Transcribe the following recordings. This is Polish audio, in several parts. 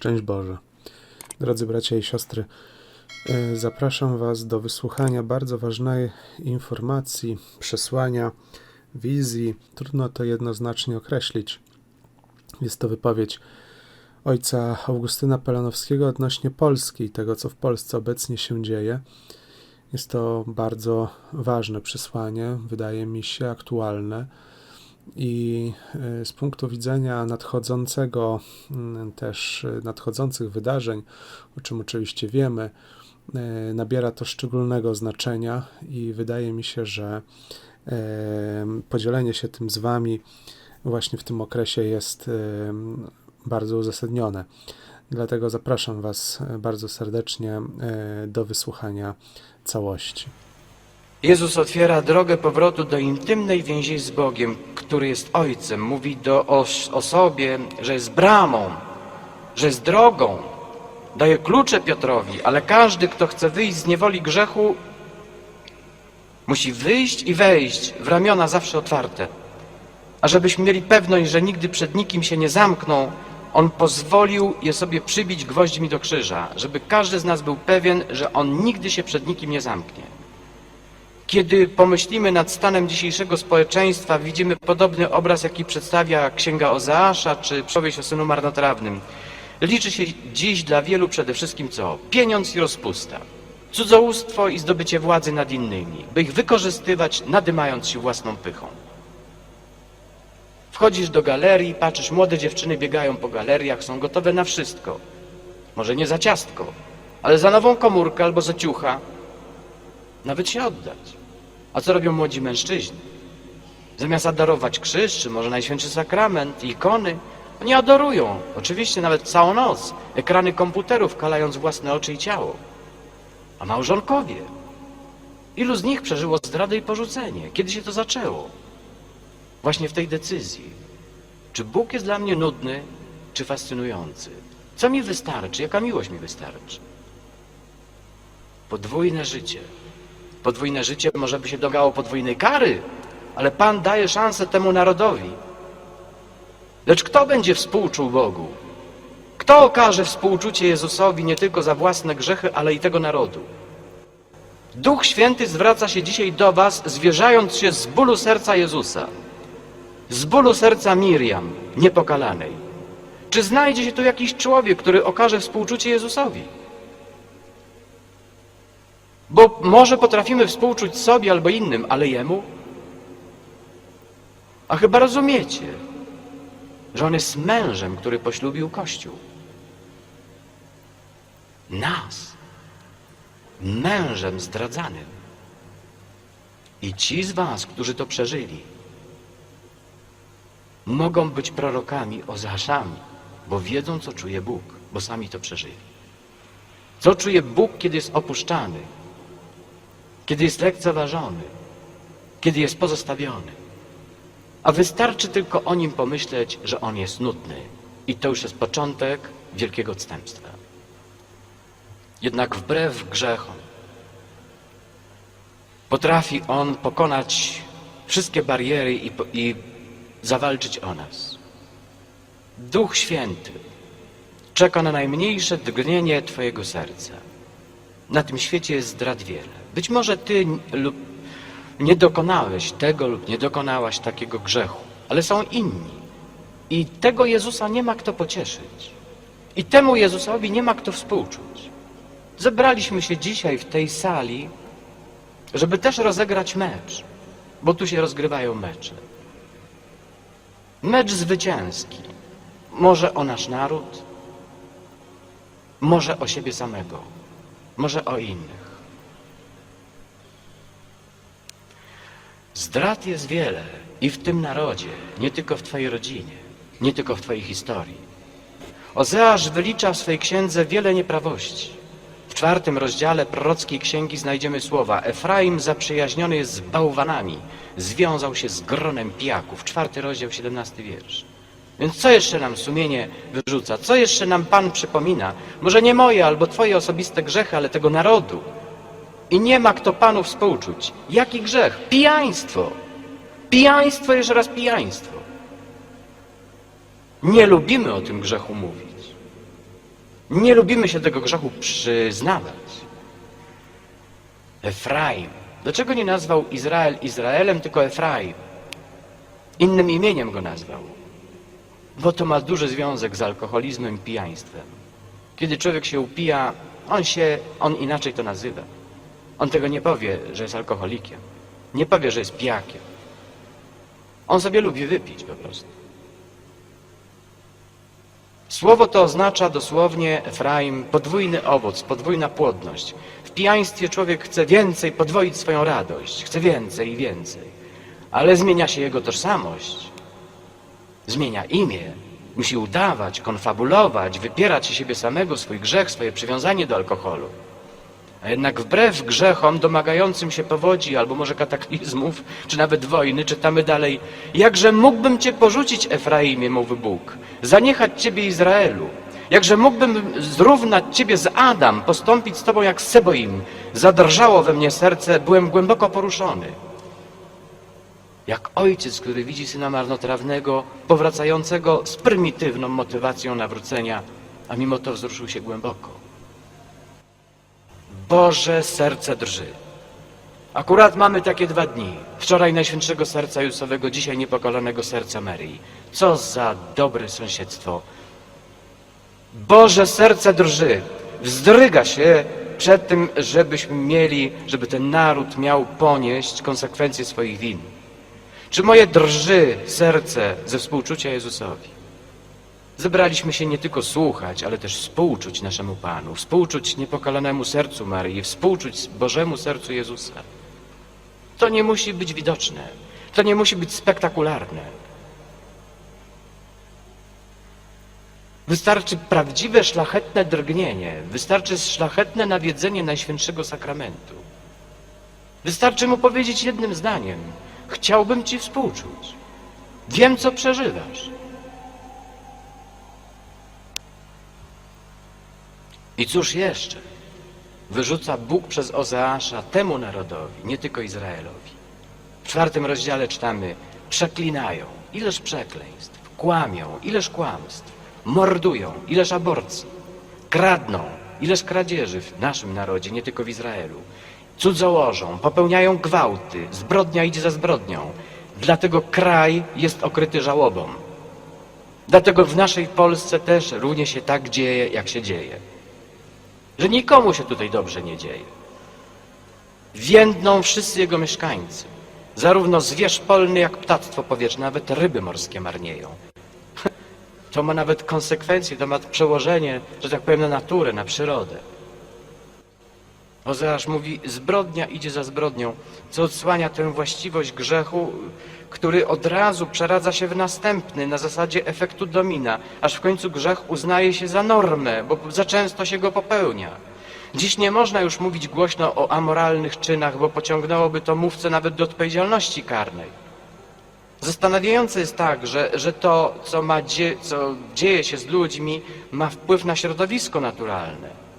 Szczęść Boże. Drodzy bracia i siostry, e, zapraszam Was do wysłuchania bardzo ważnej informacji, przesłania, wizji. Trudno to jednoznacznie określić. Jest to wypowiedź ojca Augustyna Pelanowskiego odnośnie Polski i tego, co w Polsce obecnie się dzieje. Jest to bardzo ważne przesłanie, wydaje mi się aktualne. I y, z punktu widzenia nadchodzącego, mm, też y, nadchodzących wydarzeń, o czym oczywiście wiemy, y, nabiera to szczególnego znaczenia i wydaje mi się, że podzielenie się tym z Wami właśnie w tym okresie jest bardzo uzasadnione. Dlatego zapraszam Was e, bardzo serdecznie e, do wysłuchania całości. Jezus otwiera drogę powrotu do intymnej więzi z Bogiem, który jest Ojcem. Mówi do, o, o sobie, że jest bramą, że jest drogą. Daje klucze Piotrowi, ale każdy, kto chce wyjść z niewoli grzechu, musi wyjść i wejść w ramiona zawsze otwarte. A żebyśmy mieli pewność, że nigdy przed nikim się nie zamkną, On pozwolił je sobie przybić gwoźdzmi do krzyża, żeby każdy z nas był pewien, że On nigdy się przed nikim nie zamknie. Kiedy pomyślimy nad stanem dzisiejszego społeczeństwa, widzimy podobny obraz, jaki przedstawia Księga Ozeasza czy przowieść o synu marnotrawnym. Liczy się dziś dla wielu przede wszystkim co? Pieniądz i rozpusta. Cudzołóstwo i zdobycie władzy nad innymi, by ich wykorzystywać, nadymając się własną pychą. Wchodzisz do galerii, patrzysz, młode dziewczyny biegają po galeriach, są gotowe na wszystko. Może nie za ciastko, ale za nową komórkę albo za ciucha, nawet się oddać. A co robią młodzi mężczyźni? Zamiast adorować krzyż, czy może Najświętszy Sakrament, ikony, oni adorują, oczywiście nawet całą noc, ekrany komputerów kalając własne oczy i ciało. A małżonkowie? Ilu z nich przeżyło zdradę i porzucenie? Kiedy się to zaczęło? Właśnie w tej decyzji. Czy Bóg jest dla mnie nudny, czy fascynujący? Co mi wystarczy? Jaka miłość mi wystarczy? Podwójne życie. Podwójne życie może by się dogało podwójnej kary, ale Pan daje szansę temu narodowi. Lecz kto będzie współczuł Bogu? Kto okaże współczucie Jezusowi nie tylko za własne grzechy, ale i tego narodu? Duch Święty zwraca się dzisiaj do Was, zwierzając się z bólu serca Jezusa, z bólu serca Miriam, niepokalanej. Czy znajdzie się tu jakiś człowiek, który okaże współczucie Jezusowi? Bo może potrafimy współczuć sobie albo innym, ale Jemu? A chyba rozumiecie, że On jest mężem, który poślubił Kościół. Nas. Mężem zdradzanym. I ci z was, którzy to przeżyli, mogą być prorokami, Ozeaszami, bo wiedzą, co czuje Bóg, bo sami to przeżyli. Co czuje Bóg, kiedy jest opuszczany, kiedy jest lekceważony, kiedy jest pozostawiony. A wystarczy tylko o nim pomyśleć, że on jest nudny. I to już jest początek wielkiego odstępstwa. Jednak wbrew grzechom potrafi on pokonać wszystkie bariery i, i zawalczyć o nas. Duch Święty czeka na najmniejsze drgnienie Twojego serca. Na tym świecie jest zdrad wiele. Być może Ty lub nie dokonałeś tego lub nie dokonałaś takiego grzechu, ale są inni. I tego Jezusa nie ma kto pocieszyć. I temu Jezusowi nie ma kto współczuć. Zebraliśmy się dzisiaj w tej sali, żeby też rozegrać mecz, bo tu się rozgrywają mecze. Mecz zwycięski. Może o nasz naród, może o siebie samego, może o innych. Zdrad jest wiele i w tym narodzie, nie tylko w Twojej rodzinie, nie tylko w Twojej historii. Ozeasz wylicza w swej księdze wiele nieprawości. W czwartym rozdziale prorockiej księgi znajdziemy słowa Efraim zaprzyjaźniony jest z bałwanami, związał się z gronem pijaków. Czwarty rozdział, siedemnasty wiersz. Więc co jeszcze nam sumienie wyrzuca? Co jeszcze nam Pan przypomina? Może nie moje albo Twoje osobiste grzechy, ale tego narodu. I nie ma kto Panu współczuć. Jaki grzech? Pijaństwo. Pijaństwo, jeszcze raz pijaństwo. Nie lubimy o tym grzechu mówić. Nie lubimy się tego grzechu przyznawać. Efraim. Dlaczego nie nazwał Izrael Izraelem, tylko Efraim? Innym imieniem go nazwał. Bo to ma duży związek z alkoholizmem i pijaństwem. Kiedy człowiek się upija, on się, on inaczej to nazywa. On tego nie powie, że jest alkoholikiem. Nie powie, że jest pijakiem. On sobie lubi wypić po prostu. Słowo to oznacza dosłownie Efraim podwójny owoc, podwójna płodność. W pijaństwie człowiek chce więcej, podwoić swoją radość, chce więcej i więcej. Ale zmienia się jego tożsamość, zmienia imię, musi udawać, konfabulować, wypierać się siebie samego, swój grzech, swoje przywiązanie do alkoholu. A jednak wbrew grzechom domagającym się powodzi, albo może kataklizmów, czy nawet wojny, czytamy dalej Jakże mógłbym Cię porzucić, Efraimie, mówi Bóg, zaniechać Ciebie, Izraelu. Jakże mógłbym zrównać Ciebie z Adam, postąpić z Tobą jak z Seboim. Zadrżało we mnie serce, byłem głęboko poruszony. Jak ojciec, który widzi syna marnotrawnego, powracającego z prymitywną motywacją nawrócenia, a mimo to wzruszył się głęboko. Boże serce drży. Akurat mamy takie dwa dni. Wczoraj Najświętszego Serca Jusowego, dzisiaj Niepokolonego Serca Maryi. Co za dobre sąsiedztwo. Boże serce drży. Wzdryga się przed tym, żebyśmy mieli, żeby ten naród miał ponieść konsekwencje swoich win. Czy moje drży serce ze współczucia Jezusowi? Zebraliśmy się nie tylko słuchać, ale też współczuć naszemu Panu, współczuć niepokalanemu sercu Maryi, współczuć Bożemu sercu Jezusa. To nie musi być widoczne, to nie musi być spektakularne. Wystarczy prawdziwe, szlachetne drgnienie, wystarczy szlachetne nawiedzenie Najświętszego Sakramentu. Wystarczy mu powiedzieć jednym zdaniem: Chciałbym Ci współczuć. Wiem, co przeżywasz. I cóż jeszcze? Wyrzuca Bóg przez Ozeasza temu narodowi, nie tylko Izraelowi. W czwartym rozdziale czytamy: Przeklinają, ileż przekleństw, kłamią, ileż kłamstw, mordują, ileż aborcji, kradną, ileż kradzieży w naszym narodzie, nie tylko w Izraelu. Cudzołożą, popełniają gwałty, zbrodnia idzie za zbrodnią. Dlatego kraj jest okryty żałobą. Dlatego w naszej Polsce też równie się tak dzieje, jak się dzieje że nikomu się tutaj dobrze nie dzieje. Więdną wszyscy jego mieszkańcy, zarówno zwierz polny, jak ptactwo powietrzne, nawet ryby morskie marnieją. To ma nawet konsekwencje, to ma przełożenie, że tak powiem, na naturę, na przyrodę. Ozeasz mówi, zbrodnia idzie za zbrodnią, co odsłania tę właściwość grzechu, który od razu przeradza się w następny na zasadzie efektu domina, aż w końcu grzech uznaje się za normę, bo za często się go popełnia. Dziś nie można już mówić głośno o amoralnych czynach, bo pociągnęłoby to mówcę nawet do odpowiedzialności karnej. Zastanawiające jest tak, że, że to, co, dzie, co dzieje się z ludźmi, ma wpływ na środowisko naturalne.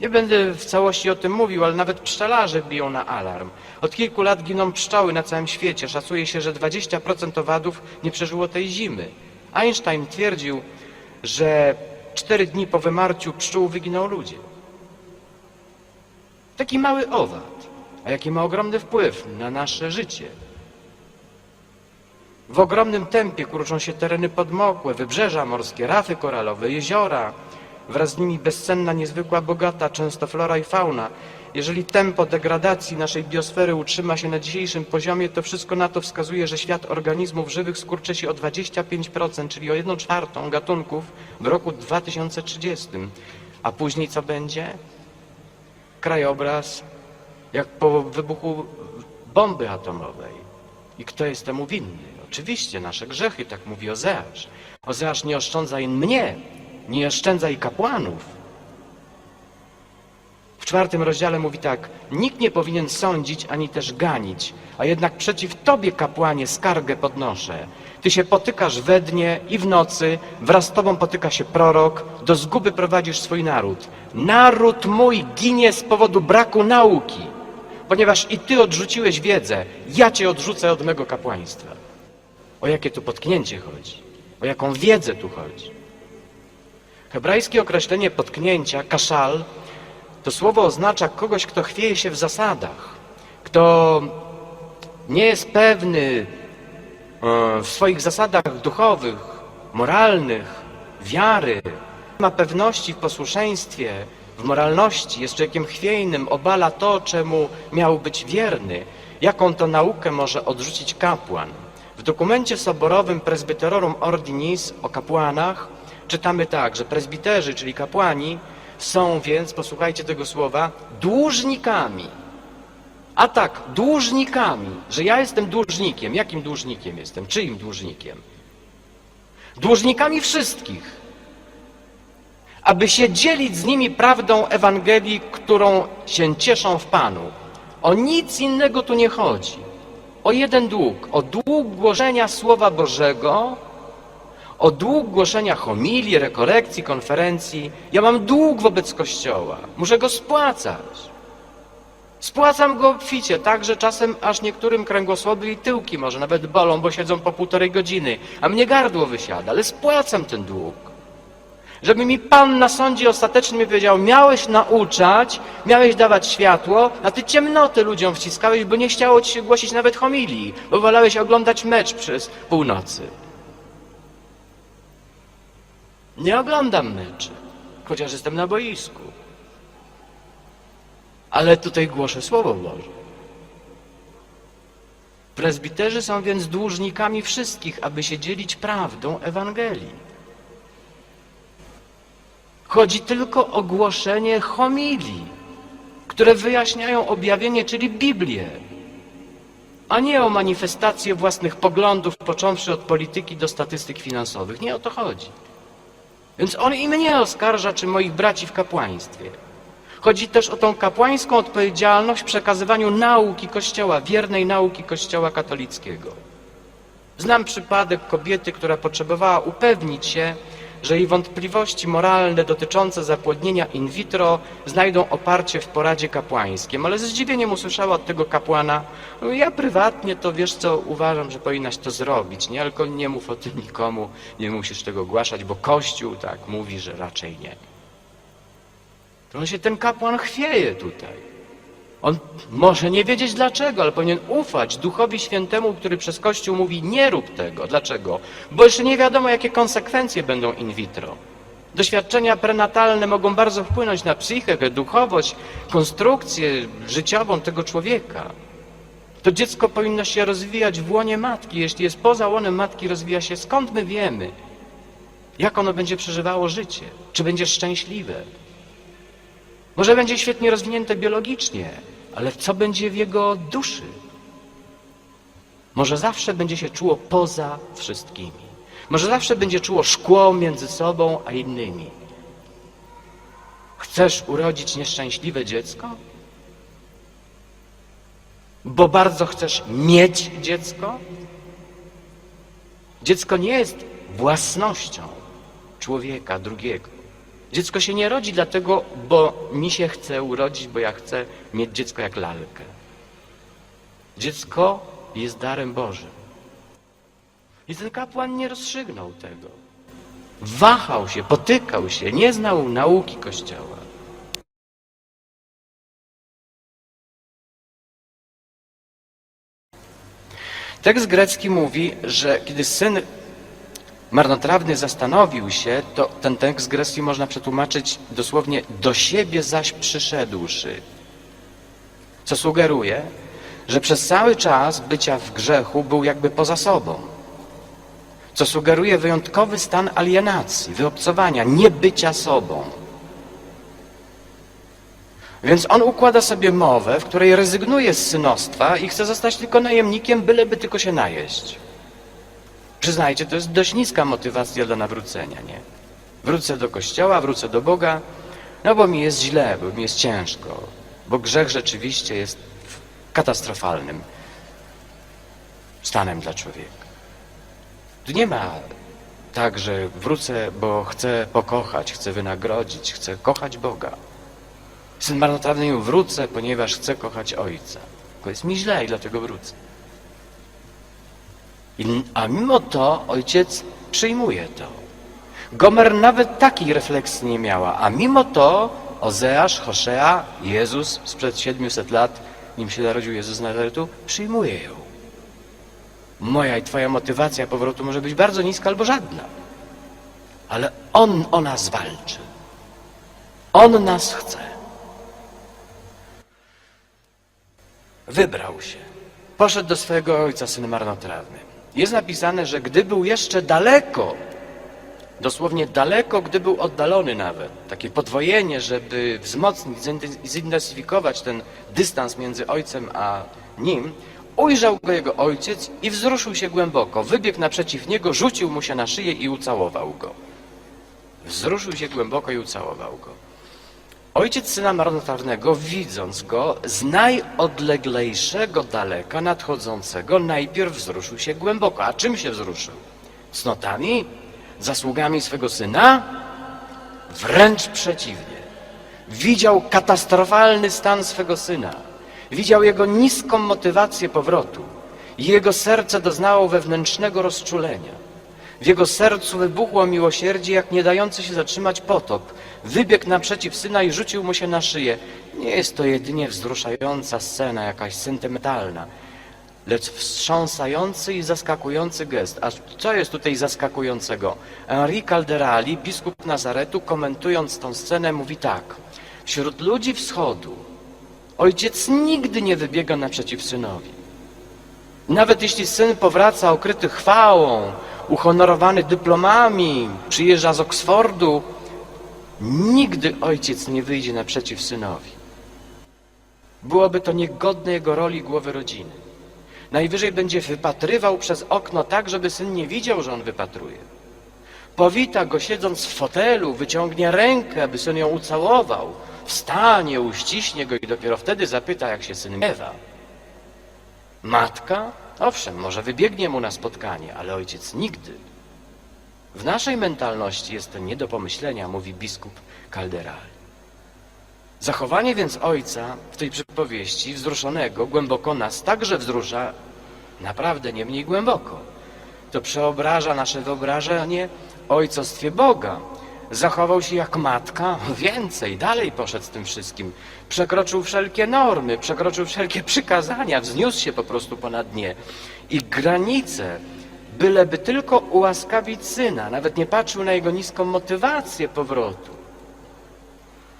Nie będę w całości o tym mówił, ale nawet pszczelarze biją na alarm. Od kilku lat giną pszczoły na całym świecie. Szacuje się, że 20% owadów nie przeżyło tej zimy. Einstein twierdził, że cztery dni po wymarciu pszczół wyginą ludzie. Taki mały owad, a jaki ma ogromny wpływ na nasze życie. W ogromnym tempie kruszą się tereny podmokłe, wybrzeża morskie, rafy koralowe, jeziora, wraz z nimi bezcenna, niezwykła, bogata, często flora i fauna. Jeżeli tempo degradacji naszej biosfery utrzyma się na dzisiejszym poziomie, to wszystko na to wskazuje, że świat organizmów żywych skurczy się o 25%, czyli o 1 czwartą gatunków w roku 2030. A później co będzie? Krajobraz jak po wybuchu bomby atomowej. I kto jest temu winny? Oczywiście nasze grzechy, tak mówi Ozeasz. Ozeasz nie oszczędza i mnie, nie oszczędza i kapłanów. W czwartym rozdziale mówi tak: Nikt nie powinien sądzić ani też ganić, a jednak przeciw tobie, kapłanie, skargę podnoszę. Ty się potykasz we dnie i w nocy, wraz z tobą potyka się prorok, do zguby prowadzisz swój naród. Naród mój ginie z powodu braku nauki, ponieważ i ty odrzuciłeś wiedzę, ja cię odrzucę od mego kapłaństwa. O jakie tu potknięcie chodzi? O jaką wiedzę tu chodzi? Hebrajskie określenie potknięcia, kaszal, to słowo oznacza kogoś, kto chwieje się w zasadach, kto nie jest pewny e, w swoich zasadach duchowych, moralnych, wiary, ma pewności w posłuszeństwie, w moralności, jest człowiekiem chwiejnym, obala to, czemu miał być wierny. Jaką to naukę może odrzucić kapłan? W dokumencie soborowym Presbyterorum Ordinis o kapłanach czytamy tak, że prezbiterzy, czyli kapłani, są więc, posłuchajcie tego słowa, dłużnikami. A tak, dłużnikami, że ja jestem dłużnikiem. Jakim dłużnikiem jestem? Czyim dłużnikiem? Dłużnikami wszystkich. Aby się dzielić z nimi prawdą Ewangelii, którą się cieszą w Panu. O nic innego tu nie chodzi. O jeden dług. O dług głoszenia Słowa Bożego, o dług głoszenia homilii, rekolekcji, konferencji. Ja mam dług wobec Kościoła. Muszę go spłacać. Spłacam go obficie, tak, że czasem aż niektórym kręgosłupi i tyłki może nawet bolą, bo siedzą po półtorej godziny, a mnie gardło wysiada, ale spłacam ten dług. Żeby mi Pan na sądzie ostatecznym powiedział, miałeś nauczać, miałeś dawać światło, a ty ciemnoty ludziom wciskałeś, bo nie chciało ci się głosić nawet homilii, bo wolałeś oglądać mecz przez północy. Nie oglądam meczy, chociaż jestem na boisku. Ale tutaj głoszę Słowo Boże. Prezbiterzy są więc dłużnikami wszystkich, aby się dzielić prawdą Ewangelii. Chodzi tylko o głoszenie homilii, które wyjaśniają objawienie, czyli Biblię, a nie o manifestację własnych poglądów, począwszy od polityki do statystyk finansowych. Nie o to chodzi. Więc on i mnie oskarża, czy moich braci w kapłaństwie. Chodzi też o tą kapłańską odpowiedzialność w przekazywaniu nauki Kościoła, wiernej nauki Kościoła katolickiego. Znam przypadek kobiety, która potrzebowała upewnić się, że jej wątpliwości moralne dotyczące zapłodnienia in vitro znajdą oparcie w poradzie kapłańskim, ale ze zdziwieniem usłyszała od tego kapłana, "No ja prywatnie to wiesz co, uważam, że powinnaś to zrobić, nie, tylko nie mów o tym nikomu, nie musisz tego ogłaszać, bo Kościół tak mówi, że raczej nie. To on się ten kapłan chwieje tutaj. On może nie wiedzieć dlaczego, ale powinien ufać Duchowi Świętemu, który przez Kościół mówi nie rób tego. Dlaczego? Bo jeszcze nie wiadomo, jakie konsekwencje będą in vitro. Doświadczenia prenatalne mogą bardzo wpłynąć na psychikę, duchowość, konstrukcję życiową tego człowieka. To dziecko powinno się rozwijać w łonie matki. Jeśli jest poza łonem matki, rozwija się skąd my wiemy, jak ono będzie przeżywało życie, czy będzie szczęśliwe. Może będzie świetnie rozwinięte biologicznie, ale co będzie w jego duszy? Może zawsze będzie się czuło poza wszystkimi. Może zawsze będzie czuło szkło między sobą a innymi. Chcesz urodzić nieszczęśliwe dziecko? Bo bardzo chcesz mieć dziecko? Dziecko nie jest własnością człowieka drugiego. Dziecko się nie rodzi dlatego, bo mi się chce urodzić, bo ja chcę mieć dziecko jak lalkę. Dziecko jest darem Bożym. I ten kapłan nie rozstrzygnął tego. Wahał się, potykał się, nie znał nauki Kościoła. Tekst grecki mówi, że kiedy syn marnotrawny zastanowił się, to ten tekst grecki można przetłumaczyć dosłownie do siebie zaś przyszedłszy. Co sugeruje, że przez cały czas bycia w grzechu był jakby poza sobą. Co sugeruje wyjątkowy stan alienacji, wyobcowania, niebycia sobą. Więc on układa sobie mowę, w której rezygnuje z synostwa i chce zostać tylko najemnikiem, byleby tylko się najeść. Przyznajcie, to jest dość niska motywacja do nawrócenia, nie? Wrócę do kościoła, wrócę do Boga, no bo mi jest źle, bo mi jest ciężko, bo grzech rzeczywiście jest katastrofalnym stanem dla człowieka. Tu nie ma tak, że wrócę, bo chcę pokochać, chcę wynagrodzić, chcę kochać Boga. Syn marnotrawny wrócę, ponieważ chcę kochać Ojca. Tylko jest mi źle i dlatego wrócę. A mimo to ojciec przyjmuje to. Gomer nawet takiej refleksji nie miała, a mimo to Ozeasz, Hoszea, Jezus sprzed 700 lat, nim się narodził Jezus z Nazaretu, przyjmuje ją. Moja i twoja motywacja powrotu może być bardzo niska albo żadna. Ale On o nas walczy. On nas chce. Wybrał się. Poszedł do swojego ojca, syn marnotrawny. Jest napisane, że gdy był jeszcze daleko, dosłownie daleko, gdy był oddalony nawet, takie podwojenie, żeby wzmocnić, zintensyfikować ten dystans między ojcem a nim, ujrzał go jego ojciec i wzruszył się głęboko. Wybiegł naprzeciw niego, rzucił mu się na szyję i ucałował go. Wzruszył się głęboko i ucałował go. Ojciec syna marnotrawnego, widząc go z najodleglejszego daleka nadchodzącego, najpierw wzruszył się głęboko. A czym się wzruszył? Cnotami? Zasługami swego syna? Wręcz przeciwnie. Widział katastrofalny stan swego syna. Widział jego niską motywację powrotu. Jego serce doznało wewnętrznego rozczulenia. W jego sercu wybuchło miłosierdzie, jak nie dający się zatrzymać potop. Wybiegł naprzeciw syna i rzucił mu się na szyję. Nie jest to jedynie wzruszająca scena, jakaś sentymentalna, lecz wstrząsający i zaskakujący gest. A co jest tutaj zaskakującego? Henri Calderali, biskup Nazaretu, komentując tą scenę, mówi tak. Wśród ludzi wschodu ojciec nigdy nie wybiega naprzeciw synowi. Nawet jeśli syn powraca okryty chwałą, uhonorowany dyplomami, przyjeżdża z Oksfordu, nigdy ojciec nie wyjdzie naprzeciw synowi. Byłoby to niegodne jego roli głowy rodziny. Najwyżej będzie wypatrywał przez okno tak, żeby syn nie widział, że on wypatruje. Powita go siedząc w fotelu, wyciągnie rękę, aby syn ją ucałował, wstanie, uściśnie go i dopiero wtedy zapyta, jak się syn miewa. Matka? Owszem, może wybiegnie mu na spotkanie, ale ojciec nigdy. W naszej mentalności jest to nie do pomyślenia, mówi biskup Calderali. Zachowanie więc ojca w tej przypowieści, wzruszonego, głęboko nas także wzrusza, naprawdę nie mniej głęboko. To przeobraża nasze wyobrażenie ojcostwie Boga. Zachował się jak matka, więcej, dalej poszedł z tym wszystkim. Przekroczył wszelkie normy, przekroczył wszelkie przykazania, wzniósł się po prostu ponad nie. I granice, byleby tylko ułaskawić syna, nawet nie patrzył na jego niską motywację powrotu.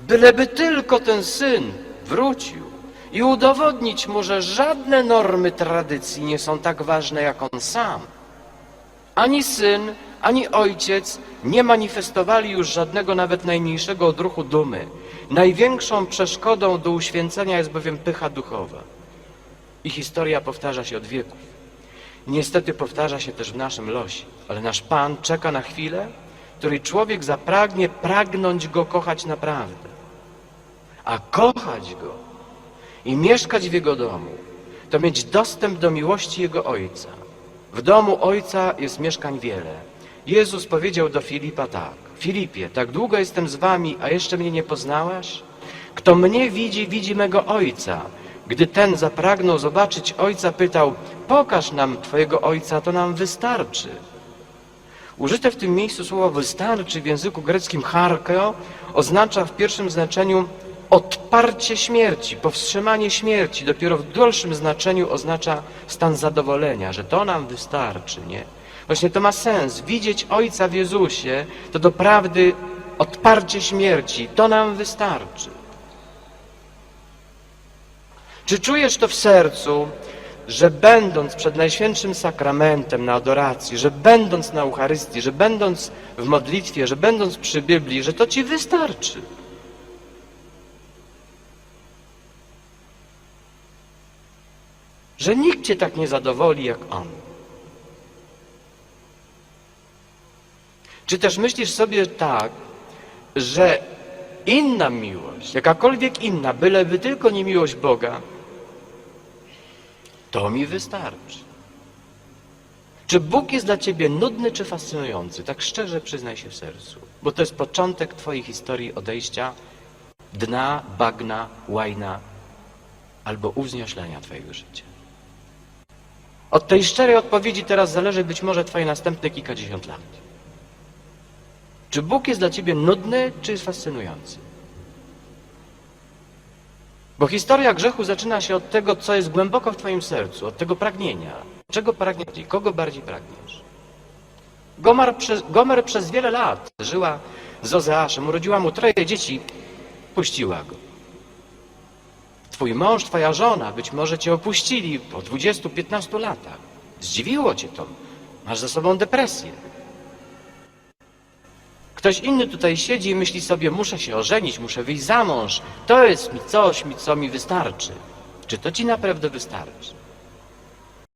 Byleby tylko ten syn wrócił i udowodnić mu, że żadne normy tradycji nie są tak ważne jak on sam. Ani syn, ani ojciec nie manifestowali już żadnego nawet najmniejszego odruchu dumy. Największą przeszkodą do uświęcenia jest bowiem pycha duchowa. I historia powtarza się od wieków. Niestety powtarza się też w naszym losie, ale nasz Pan czeka na chwilę, której człowiek zapragnie pragnąć Go kochać naprawdę. A kochać Go i mieszkać w Jego domu, to mieć dostęp do miłości Jego Ojca. W domu Ojca jest mieszkań wiele. Jezus powiedział do Filipa tak. Filipie, tak długo jestem z wami, a jeszcze mnie nie poznałeś? Kto mnie widzi, widzi mego Ojca. Gdy ten zapragnął zobaczyć Ojca, pytał, pokaż nam Twojego Ojca, to nam wystarczy. Użyte w tym miejscu słowo wystarczy w języku greckim charkeo oznacza w pierwszym znaczeniu odparcie śmierci, powstrzymanie śmierci. Dopiero w dalszym znaczeniu oznacza stan zadowolenia, że to nam wystarczy, nie? Właśnie to ma sens. Widzieć Ojca w Jezusie to doprawdy odparcie śmierci. To nam wystarczy. Czy czujesz to w sercu, że będąc przed Najświętszym Sakramentem na adoracji, że będąc na Eucharystii, że będąc w modlitwie, że będąc przy Biblii, że to Ci wystarczy? Że nikt Cię tak nie zadowoli jak On. Czy też myślisz sobie tak, że inna miłość, jakakolwiek inna, byleby tylko nie miłość Boga, to mi wystarczy. Czy Bóg jest dla ciebie nudny czy fascynujący? Tak szczerze przyznaj się w sercu, bo to jest początek twojej historii odejścia dna, bagna, łajna albo uwznioślenia twojego życia. Od tej szczerej odpowiedzi teraz zależy być może twoje następne kilkadziesiąt lat. Czy Bóg jest dla ciebie nudny, czy jest fascynujący? Bo historia grzechu zaczyna się od tego, co jest głęboko w twoim sercu, od tego pragnienia. Czego pragniesz? Kogo bardziej pragniesz? Gomer przez, Gomer przez wiele lat żyła z Ozeaszem, urodziła mu troje dzieci, puściła go. Twój mąż, twoja żona być może cię opuścili po 20-15 latach. Zdziwiło cię to. Masz za sobą depresję. Ktoś inny tutaj siedzi i myśli sobie, muszę się ożenić, muszę wyjść za mąż. To jest mi coś, mi- co mi wystarczy. Czy to ci naprawdę wystarczy?